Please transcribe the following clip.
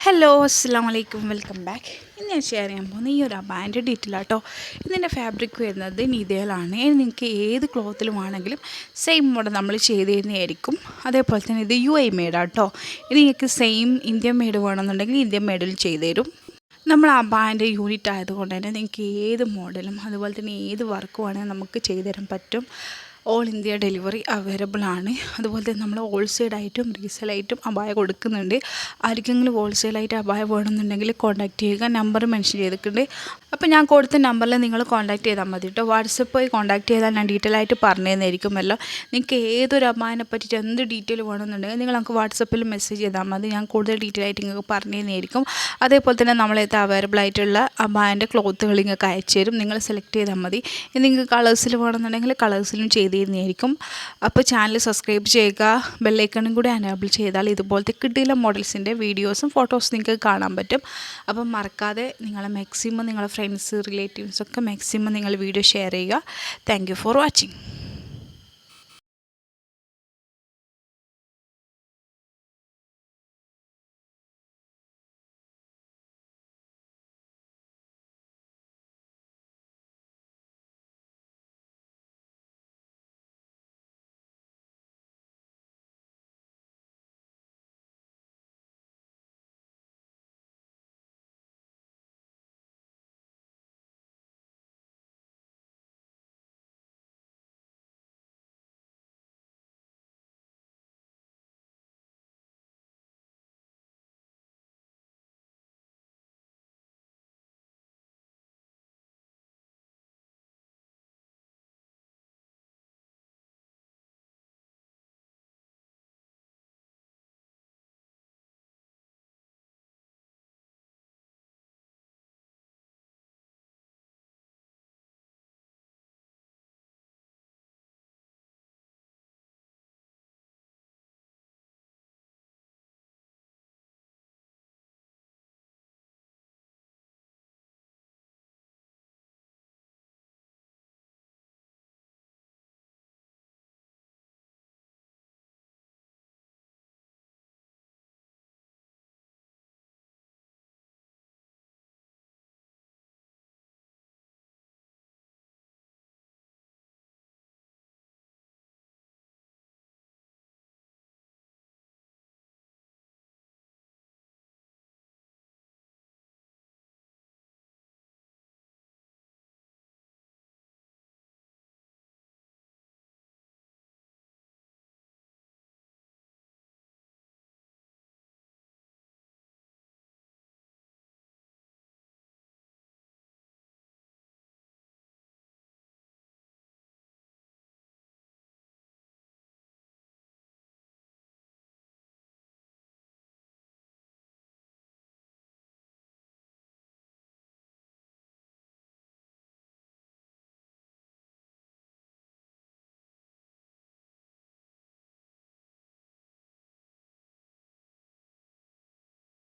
Hello അസ്സാം വലൈക്കും welcome back ഇന്ന് ഞാൻ ഷെയർ ചെയ്യാൻ പോകുന്ന ഈ ഒരു അബാന്റെ ഡീറ്റെയിൽ ആട്ടോ. ഇതിന്റെ ഫാബ്രിക് വരുന്നത് നിതയിലാണ് നിങ്ങൾക്ക് ഏത് ക്ലോത്തിലും ആണെങ്കിലും സെയിം മോഡൽ നമ്മൾ ചെയ്ത് തരുന്നതായിരിക്കും അതേപോലെ തന്നെ ഇത് യു ഐ മെയ്ഡാട്ടോ ഇത് നിങ്ങൾക്ക് സെയിം ഇന്ത്യൻ മേഡ് വേണമെന്നുണ്ടെങ്കിൽ ഇന്ത്യൻ മേഡിൽ ചെയ്തു തരും നമ്മൾ അബാന്റെ യൂണിറ്റ് ആയതുകൊണ്ട് തന്നെ നിങ്ങൾക്ക് ഏത് മോഡലും അതുപോലെ തന്നെ ഏത് വർക്ക് വേണമെങ്കിൽ നമുക്ക് ചെയ്തു തരാൻ പറ്റും. ഓൾ ഇന്ത്യ ഡെലിവറി അവൈലബിൾ ആണ്. അതുപോലെ തന്നെ നമ്മൾ ഹോൾസെയിലായിട്ടും റീസെയിലായിട്ടും അബായ കൊടുക്കുന്നുണ്ട്. ആർക്കെങ്കിലും ഹോൾസെയിലായിട്ട് അബായ വേണമെന്നുണ്ടെങ്കിൽ കോൺടാക്റ്റ് ചെയ്യുക. നമ്പർ മെൻഷൻ ചെയ്തിട്ടുണ്ട്. അപ്പോൾ ഞാൻ കൊടുത്ത നമ്പറിൽ നിങ്ങൾ കോൺടാക്ട് ചെയ്താൽ മതി കേട്ടോ വാട്സപ്പ് കോൺടാക്ട് ചെയ്താൽ ഞാൻ ഡീറ്റെയിൽ ആയിട്ട് പറഞ്ഞു തന്നിരിക്കുമല്ലോ നിങ്ങൾക്ക് ഏതൊരു അബായനെ പറ്റിയിട്ട് എന്ത് ഡീറ്റെയിൽ വേണമെന്നുണ്ടെങ്കിൽ നിങ്ങൾ നമുക്ക് വാട്സപ്പിൽ മെസ്സേജ് ചെയ്താൽ മതി. ഞാൻ കൂടുതൽ ഡീറ്റെയിൽ ആയിട്ട് നിങ്ങൾക്ക് പറഞ്ഞു അതേപോലെ തന്നെ നമ്മളേത് അവൈലബിൾ ആയിട്ടുള്ള അമ്മാന്റെ ക്ലോത്തുകൾ നിങ്ങൾക്ക് അയച്ചു തരും നിങ്ങൾ സെലക്ട് ചെയ്താൽ മതി. നിങ്ങൾക്ക് കളേഴ്സിൽ വേണമെന്നുണ്ടെങ്കിൽ കളേഴ്സിലും ചെയ്ത് തരുന്നതായിരിക്കും അപ്പോൾ ചാനൽ സബ്സ്ക്രൈബ് ചെയ്യുക ബെല്ലൈക്കണും കൂടി അനേബിൾ ചെയ്താൽ ഇതുപോലത്തെ കിട്ടിയില്ല മോഡൽസിന്റെ വീഡിയോസും ഫോട്ടോസും നിങ്ങൾക്ക് കാണാൻ പറ്റും. അപ്പം മറക്കാതെ നിങ്ങളെ മാക്സിമം നിങ്ങളെ ഫ്രണ്ട്സ് റിലേറ്റീവ്സൊക്കെ മാക്സിമം നിങ്ങൾ വീഡിയോ ഷെയർ ചെയ്യുക. Thank for watching